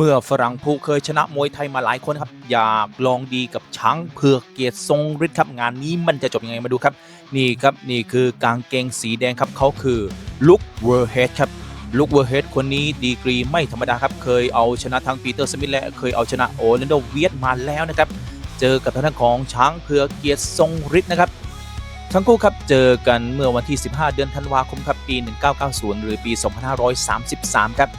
มื่อฝรั่งผู้เคยชนะมวยไทยมาหลายคนครับ อยากลองดีกับช้างเผือกเกียรติทรงฤทธิ์ครับงานนี้มันจะจบยังไงมาดูครับ นี่ครับนี่คือกางเกงสีแดงครับเขาคือลุคเวอร์เฮดครับลุคเวอร์เฮดคนนี้ดีกรีไม่ธรรมดาครับ เคยเอาชนะทั้งปีเตอร์สมิธและเคยเอาชนะโอเลนโดเวียตมาแล้วนะครับ เจอกับทางด้านของช้างเผือกเกียรติทรงฤทธิ์นะครับทั้งคู่ครับ เจอกันเมื่อวันที่ 15 เดือนธันวาคมครับปี 1990 หรือปี 2533 ครับ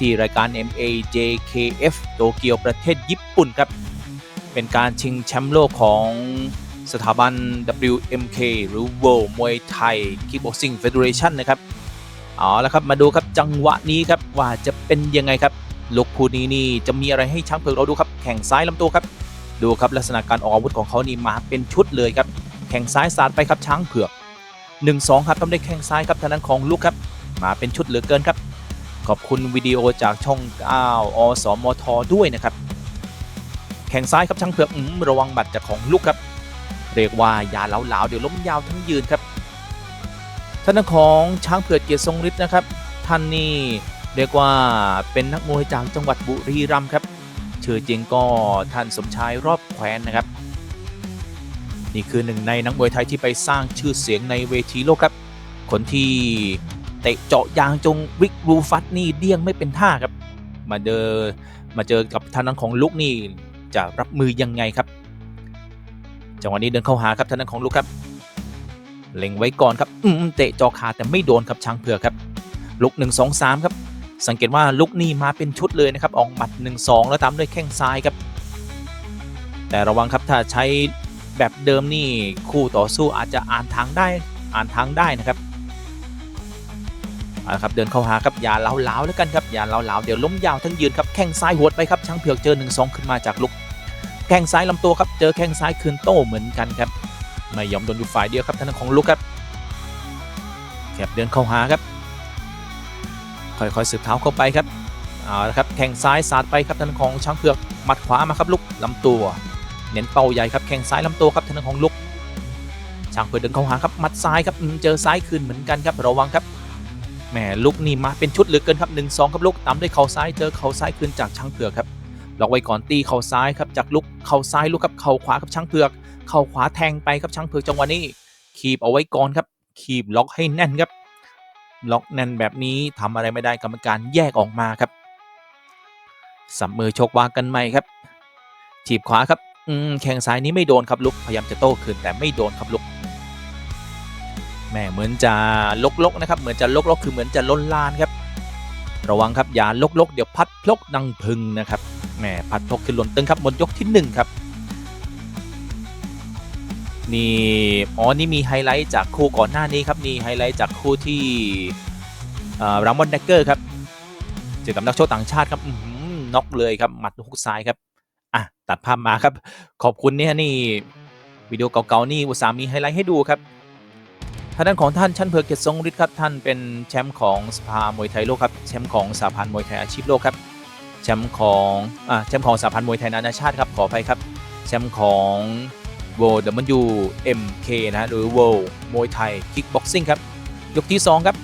ที่รายการ MAJKF โตเกียวประเทศญี่ปุ่นครับ เป็นการชิงแชมป์โลกของสถาบัน WMK หรือ World Muay Thai Kickboxing Federation นะครับ เอาละครับมาดูครับจังหวะนี้ครับว่าจะเป็นยังไงครับลูกผู้นี้นี่จะมีอะไรให้ช้างเผือกเราดูครับ แข่งซ้ายลำตัวครับ ดูครับลักษณะการออกอาวุธของเขานี่มาเป็นชุดเลยครับ แข่งซ้ายสาดไปครับช้างเผือก 1-2 ครับต้องได้แข่งซ้ายครับทางนั้นของลูกครับ มาเป็นชุดเหลือเกินครับ ขอบคุณวิดีโอจากช่อง9อสมทด้วยนะครับ แข่งซ้ายครับช้างเผือกอระวังบัตรจากของลูกครับ เรียกว่าอย่าเหลาๆเดี๋ยวล้มยาวทั้งยืนครับท่านของช้างเผือกเกียรติทรงฤทธิ์นะครับ ท่านนี่เรียกว่าเป็นนักมวยจากจังหวัดบุรีรัมย์ครับชื่อจริงก็ท่านสมชายรอบแคว้นนะครับ นี่คือหนึ่งในนักมวยไทยที่ไปสร้างชื่อเสียงในเวทีโลกครับ คนที่ เตะเจาะยางจงวิกรูฟัตนี่เดี้ยงไม่เป็นท่าครับ มาเจอมาเจอกับทางนั้นของลุกนี่จะรับมือยังไงครับ จังหวะนี้เดินเข้าหาครับทางนั้นของลุกครับ เล็งไว้ก่อนครับอืมเตะเจอขาแต่ไม่โดนครับช้างเผือกครับ ลุก 1 2 3 ครับ สังเกตว่าลุกนี่มาเป็นชุดเลยนะครับ ออกหมัด 1 2 แล้วตามด้วยแข้งซ้ายครับ แต่ระวังครับถ้าใช้แบบเดิมนี่คู่ต่อสู้อาจจะอ่านทางได้อ่านทางได้นะครับ เอาละครับเดินเข้าหาครับอย่าเล้าๆแล้วกันครับอย่าเล้าๆเดี๋ยวล้มยาวทั้งยืนครับแข้งซ้ายหวดไปครับช้างเผือกเจอ1 2ขึ้นมาจากลุกแข้งซ้ายลำตัวครับเจอแข้งซ้ายคืนโต้เหมือนกันครับไม่ยอมโดนอยู่ฝ่ายเดียวครับทางด้านของลุกครับแคบเดินเข้าหาครับค่อยๆสืบเท้าเข้าไปครับเอาละครับแข้งซ้ายสาดไปครับทางด้านของช้างเผือกหมัดขวามาครับลุกลำตัวเน้นเป้าใหญ่ครับแข้งซ้ายลำตัวครับทางด้านของลุกช้างเผือกเดินเข้าหาครับหมัดซ้ายครับเจอซ้ายคืนเหมือนกันครับระวังครับ แหมลุกนี่มาเป็นชุดเหลือเกินครับ1นสองครับลุกตามด้วยเข่าซ้ายเจอเข่าซ้ายคืนจากช้างเผือกครับล็อกไว้ก่อนตีเข่าซ้ายครับจากลุกเข่าซ้ายลุกครับเข่าขวาครับช้างเผือกเข่าขวาแทงไปครับช้างเผือกจังหวะนี้คีบเอาไว้ก่อนครับ คีบล็อกให้แน่นครับ ล็อกแน่นแบบนี้ทำอะไรไม่ได้กรรมการแยกออกมาครับสับมือชกวางกันใหม่ครับ ถีบขวาครับ อืมแข้งซ้ายนี้ไม่โดนครับลุกพยายามจะโต้คืนแต่ไม่โดนครับลุก แม่เหมือนจะลกๆนะครับ เหมือนจะลกๆ คือเหมือนจะล้นลานครับ ระวังครับอย่าลกๆ เดี๋ยวพัดพลกดังพึงนะครับแม่พัดพลกขึ้นหล่นตึงครับบนยกที่หนึ่งครับนี่อ๋อนี่มีไฮไลท์จากคู่ก่อนหน้านี้ครับนี่ไฮไลท์จากคู่ที่รามอนเดกเกอร์ครับเจอกับนักโชคต่างชาติครับน็อกเลยครับหมัดฮุกซ้ายครับอะตัดภาพมาครับ ขอบคุณเนี่ยนี่วิดีโอเก่าๆนี่อุตส่าห์มีไฮไลท์ให้ดูครับางด้านของท่านชั้นเผือกเกียรติทรงฤทธิ์ครับท่านเป็นแชมป์ของสภามวยไทยโลกครับแชมป์ของสหพันธ์มวยไทยอาชีพโลกครับแชมป์ของอ่าแชมป์ของสหพันธ์มวยไทยนานาชาติครับขออภัยครับแชมป์ของ World WMK นะฮะหรือ World มวยไทย Kickboxing ครับยกที่2ครับ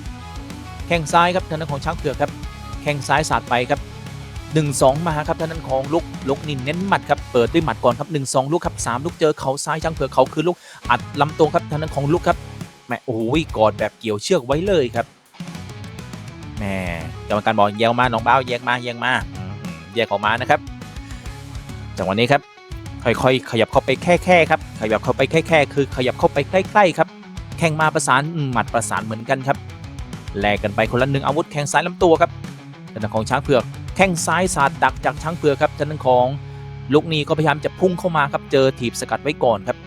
แข้งซ้ายครับทางด้านของช้างเผือกครับแข้งซ้ายสาดไปครับ1 2 มาครับทางด้านของลุกลุกนี่เน้นหมัดครับเปิดด้วยหมัดก่อนครับ1 2 ลูกครับ3ลูกเจอเขาซ้ายช้างเผือกเขาคือลูกอัดลำตัวครับทางด้านของลุกครับ แมโอ้ยกอดแบบเกี่ยวเชือกไว้เลยครับแหมกรรมการบอกแยกมาน้องเบ้าแยกมาแยกมาแยกออกมานะครับจังหวะนี้ครับ ค่อยๆ ขยับเข้าไปแค่ๆครับ ขยับเข้าไปแค่ๆคือ ขยับเข้าไปใกล้ๆครับ แข่งมาประสานหมัดประสานเหมือนกันครับแลกกันไปคนละหนึ่งอาวุธแข้งซ้ายลำตัวครับทางด้านของช้างเผือกแข้งซ้ายสาดดักจากช้างเผือกครับทางด้านของลูกนี้ก็พยายามจะพุ่งเข้ามาครับเจอถีบสกัดไว้ก่อนครับ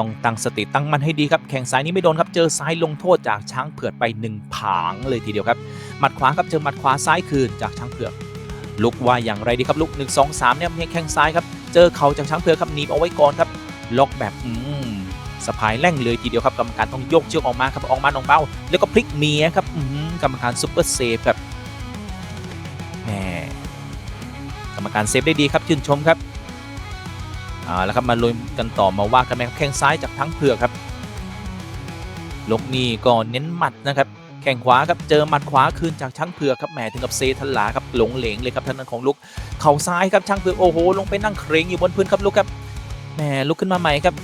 ต้องตั้งสติตั้งมันให้ดีครับแข้งซ้ายนี้ไม่โดนครับเจอซ้ายลงโทษจากช้างเผือกไปหนึ่งผางเลยทีเดียวครับหมัดขวาครับเจอหมัดขวาซ้ายคืนจากช้างเผือกลุกว่าอย่างไรดีครับลุก 1 2 3เนี่ยแข้งซ้ายครับเจอเข่าจากช้างเผือกครับหนีเอาไว้ก่อนครับล็อกแบบอืมสะพายแร่งเลยทีเดียวครับกรรมการต้องยกเชือกออกมาครับออกมาน้องเบ้า แล้วก็พลิกเมียครับอืมกรรมการซุปเปอร์เซฟครับแหมกรรมการเซฟได้ดีครับชื่นชมครับ เอาแล้วครับมาลุยกันต่อมาว่ากันไหมครับแข้งซ้ายจากทั้งเผือกครับลกนี่ก็เน้นหมัดนะครับ แข่งขวาครับเจอหมัดขวาคืนจากช้างเผือกครับแหมถึงกับเซทันหลาครับหลงเหลงเลยครับทางด้านของลุกเข่าซ้ายครับช้างเผือกโอ้โหลงไปนั่งเคร่งอยู่บนพื้นครับลุกครับแหมลุกขึ้นมาใหม่ครับ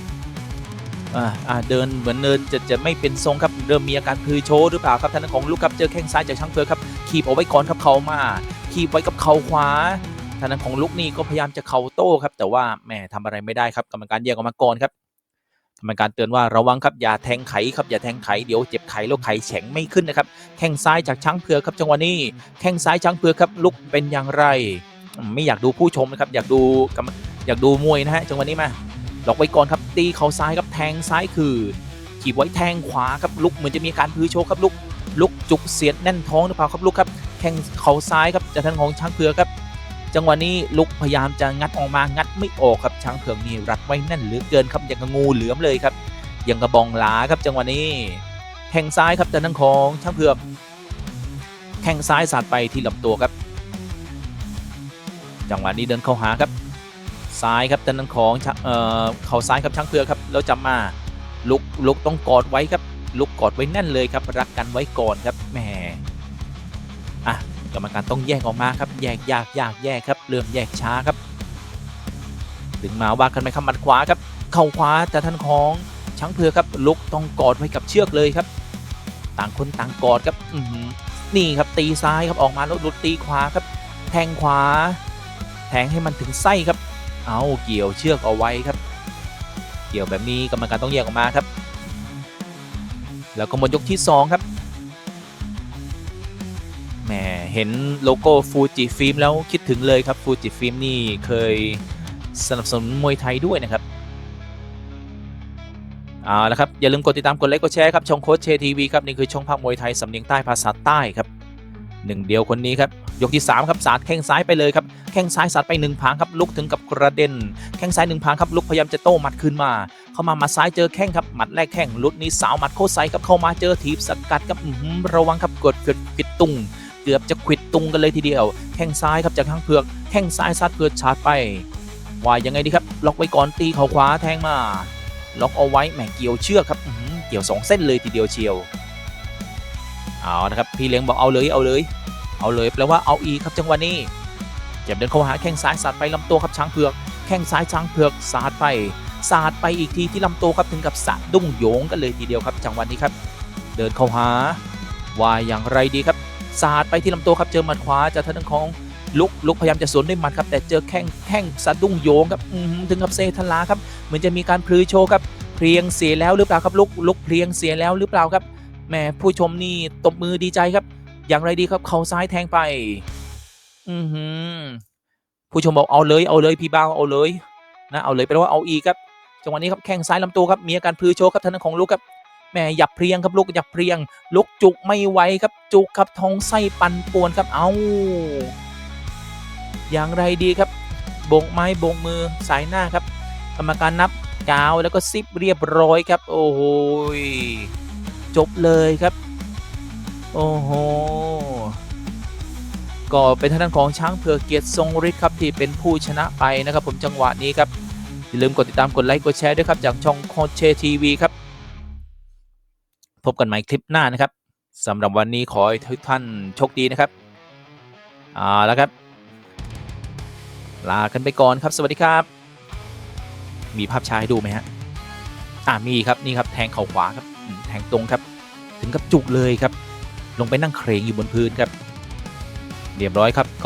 อ่าอ่าเดินเหมือนเดินจะจะไม่เป็นทรงครับเริ่มมีอาการพือโชหรือเปล่าครับทางด้านของลุกครับเจอแข้งซ้ายจากช้างเผือกครับขีบเอาไว้ก่อนครับเข่ามาขีบไว้กับเข่าขวา ทางด้านของลุกนี่ก็พยายามจะเข่าโต้ครับ แต่ว่าแหมทำอะไรไม่ได้ครับกรรมการแยกออกมาก่อนครับกรรมการเตือนว่าระวังครับอย่าแทงไขครับอย่าแทงไขเดี๋ยวเจ็บไขแล้วไขแข็งไม่ขึ้นนะครับแข้งซ้ายจากช้างเผือกครับจังหวะนี้แข้งซ้ายช้างเผือกครับลุกเป็นอย่างไร ไม่อยากดูผู้ชมนะครับอยากดูอยากดูมวยนะฮะจังหวะนี้มาหลอกไว้ก่อนครับตีเข่าซ้ายครับแทงซ้ายคือขีบไว้แทงขวาครับลุกเหมือนจะมีการพื้โชว์ครับลุกลุกจุกเสียดแน่นท้องหรือเปล่าครับลุกครับแข้งเข่าซ้ายครับจากทางของช้างเผือกครับ จังหวะนี้ลุกพยายามจะงัดออกมางัดไม่ออกครับช้างเผือกนี่รัดไว้แน่นเหลือเกินครับอย่างกับงูเหลือมเลยครับยังกระบองหลาครับจังหวะนี้แข้งซ้ายครับจากทางของช้างเผือกแข้งซ้ายสาดไปที่ลำตัวครับ จังหวะนี้เดินเข้าหาครับซ้ายครับจากทางของเอ่อเข่าซ้ายครับช้างเผือกครับแล้วจำมาลุกลุกต้องกอดไว้ครับลุกกอดไว้แน่นเลยครับรักกันไว้ก่อนครับแหมอะ กรรมการต้องแยกออกมาครับ แยกยากยากแยกครับ เริ่มแยกช้าครับถึงมาว่ากันไปครับมัดขวาครับ เข่าขวาจากท่านของช้างเผือกครับลุกต้องกอดไว้กับเชือกเลยครับ ต่างคนต่างกอดครับอืนี่ครับตีซ้ายครับออกมาแล้วหลุดตีขวาครับ แทงขวา แทงให้มันถึงไส้ครับ เอาเกี่ยวเชือกเอาไว้ครับ เกี่ยวแบบนี้กรรมการต้องแยกออกมาครับ แล้วก็หมดยกที่สองครับ เห็นโลโก้ฟูจิฟิล์มแล้วคิดถึงเลยครับฟูจิฟิล์มนี่เคยสนับสนุนมวยไทยด้วยนะครับเอาละครับ อย่าลืมกดติดตามกดไลค์กดแชร์ครับช่องโค้ชเชทีวีครับ นี่คือช่องภาคมวยไทยสำเนียงใต้ภาษาใต้ครับหนึ่งเดียวคนนี้ครับ ยกที่ 3 ครับสาดแข้งซ้ายไปเลยครับ แข้งซ้ายสาดไปหนึ่งผางครับลุกถึงกับกระเด็น แข้งซ้ายหนึ่งผางครับลุกพยายามจะโต้หมัดคืนมา เข้ามาหมัดซ้ายเจอแข้งครับหมัดแรกแข้งลุดนี้สาวหมัดโคตรไซครับเข้ามาเจอถีบสกัดครับระวังครับกดกดปิดตุ้ง เกือบจะขวิดตุงกันเลยทีเดียว แข้งซ้ายครับจากข้างเผือก แข้งซ้ายซัดเผือกชาร์จไปว่ายังไงดีครับ ล็อกไว้ก่อนตีเข่าขวาแทงมา ล็อกเอาไว้แหมเกี่ยวเชือกครับเกี่ยวสองเส้นเลยทีเดียวเชียว เอานะครับพี่เลี้ยงบอกเอาเลยเอาเลย เอาเลยแปลว่าเอาอีกครับจังหวะนี้เจ็บเดินเข้าหาแข้งซ้ายสาดไปลำตัวครับช้างเผือก แข้งซ้ายช้างเผือกสาดไปสาดไปอีกทีที่ลำตัวครับถึงกับสะดุ้งโยงกันเลยทีเดียวครับจังหวะนี้ครับ เดินเข้าหาว่าอย่างไรดีครับ สาดไปที่ลำตัวครับเจอหมัดขวาจากทางด้านของลุกลุกพยายามจะสวนด้วยหมัดครับแต่เจอแข้งแข้งสะดุ้งโยงครับอือถึงกับเซทลาครับเหมือนจะมีการพลือโชว์ครับเพลียงเสียแล้วหรือเปล่าครับลุกลุกเพลียงเสียแล้วหรือเปล่าครับแหมผู้ชมนี่ตบมือดีใจครับ อย่างไรดีครับเขาซ้ายแทงไป อือหือผู้ชมบอกเอาเลยเอาเลยพี่บ้าเอาเลยนะเอาเลยแปลว่าเอาอีกครับจังหวะนี้ครับแข้งซ้ายลำตัวครับมีอาการพลือโชว์ครับทางด้านของลุกครับ แหมหยับเพลียงครับลุกหยับเพลียง ลุกจุกไม่ไหวครับจุกครับท้องไส้ปั่นป่วนครับเอาอย่างไรดีครับโบกไม้โบกมือสายหน้าครับ กรรมการนับกาวแล้วก็ซิปเรียบร้อยครับ โอ้โหจบเลยครับ โอ้โหก็เป็นทางด้านของช้างเผือกเกียรติทรงฤทธิ์ครับที่เป็นผู้ชนะไปนะครับ ผมจังหวะนี้ครับอย่าลืมกดติดตามกดไลค์กดแชร์ด้วยครับจากช่องโคชเชทีวีครับ พบกันใหม่คลิปหน้านะครับสำหรับวันนี้ขอให้ทุกท่านโชคดีนะครับเอาละครับ ลากันไปก่อนครับ สวัสดีครับ มีภาพช้าให้ดูไหมฮะอ่ามีครับนี่ครับแทงเข่าขวาครับแทงตรงครับ ถึงกับจุกเลยครับ ลงไปนั่งเครงอยู่บนพื้นครับ เรียบร้อยครับก็